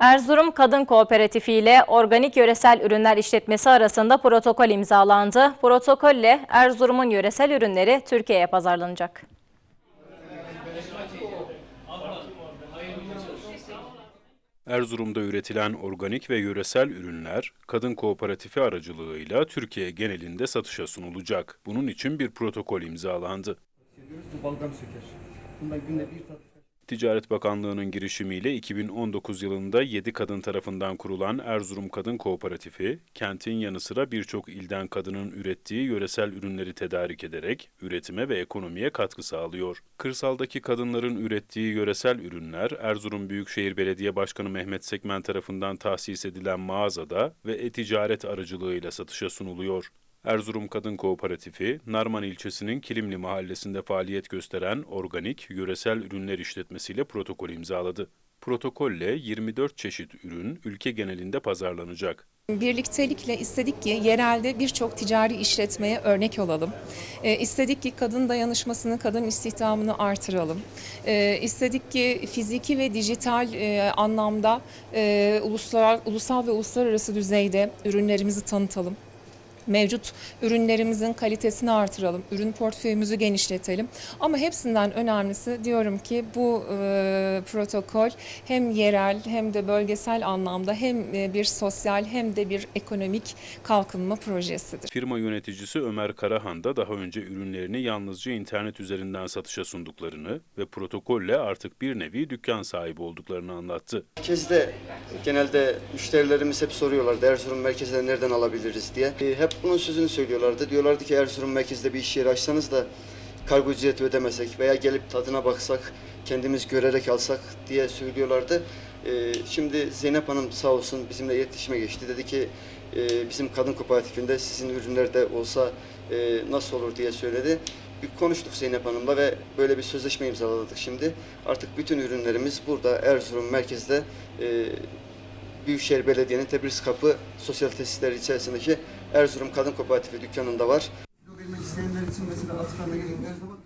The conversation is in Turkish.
Erzurum Kadın Kooperatifi ile Organik Yöresel Ürünler İşletmesi arasında protokol imzalandı. Protokolle Erzurum'un yöresel ürünleri Türkiye'ye pazarlanacak. Erzurum'da üretilen organik ve yöresel ürünler kadın kooperatifi aracılığıyla Türkiye genelinde satışa sunulacak. Bunun için bir protokol imzalandı. Bundan günde bir tat. Ticaret Bakanlığı'nın girişimiyle 2019 yılında 7 kadın tarafından kurulan Erzurum Kadın Kooperatifi, kentin yanı sıra birçok ilden kadının ürettiği yöresel ürünleri tedarik ederek üretime ve ekonomiye katkı sağlıyor. Kırsaldaki kadınların ürettiği yöresel ürünler Erzurum Büyükşehir Belediye Başkanı Mehmet Sekmen tarafından tahsis edilen mağazada ve e-ticaret aracılığıyla satışa sunuluyor. Erzurum Kadın Kooperatifi, Narman ilçesinin Kilimli mahallesinde faaliyet gösteren organik, yöresel ürünler işletmesiyle protokol imzaladı. Protokolle 24 çeşit ürün ülke genelinde pazarlanacak. Birliktelikle istedik ki yerelde birçok ticari işletmeye örnek olalım. E, istedik ki kadın dayanışmasını, kadın istihdamını artıralım. E, istedik ki fiziki ve dijital e, anlamda e, uluslar, ulusal ve uluslararası düzeyde ürünlerimizi tanıtalım. Mevcut ürünlerimizin kalitesini artıralım, ürün portföyümüzü genişletelim. Ama hepsinden önemlisi diyorum ki bu e, protokol hem yerel hem de bölgesel anlamda hem e, bir sosyal hem de bir ekonomik kalkınma projesidir. Firma yöneticisi Ömer Karahan da daha önce ürünlerini yalnızca internet üzerinden satışa sunduklarını ve protokolle artık bir nevi dükkan sahibi olduklarını anlattı. Merkezde genelde müşterilerimiz hep soruyorlardı Erzurum merkezde nereden alabiliriz diye. E, Hep bunun sözünü söylüyorlardı. Diyorlardı ki Erzurum merkezde bir iş yeri açsanız da kargo ücreti ödemesek veya gelip tadına baksak, kendimiz görerek alsak diye söylüyorlardı. E, Şimdi Zeynep Hanım sağ olsun bizimle iletişime geçti. Dedi ki e, bizim kadın kooperatifinde sizin ürünlerde olsa e, nasıl olur diye söyledi. Bir konuştuk Zeynep Hanım'la ve böyle bir sözleşme imzaladık şimdi. Artık bütün ürünlerimiz burada Erzurum merkezde Büyükşehir Belediye'nin Tebriz Kapı sosyal tesisleri içerisindeki Erzurum Kadın Kooperatifi dükkanında var. Vermek isteyenler için mesela atıklarına gelin. Her zaman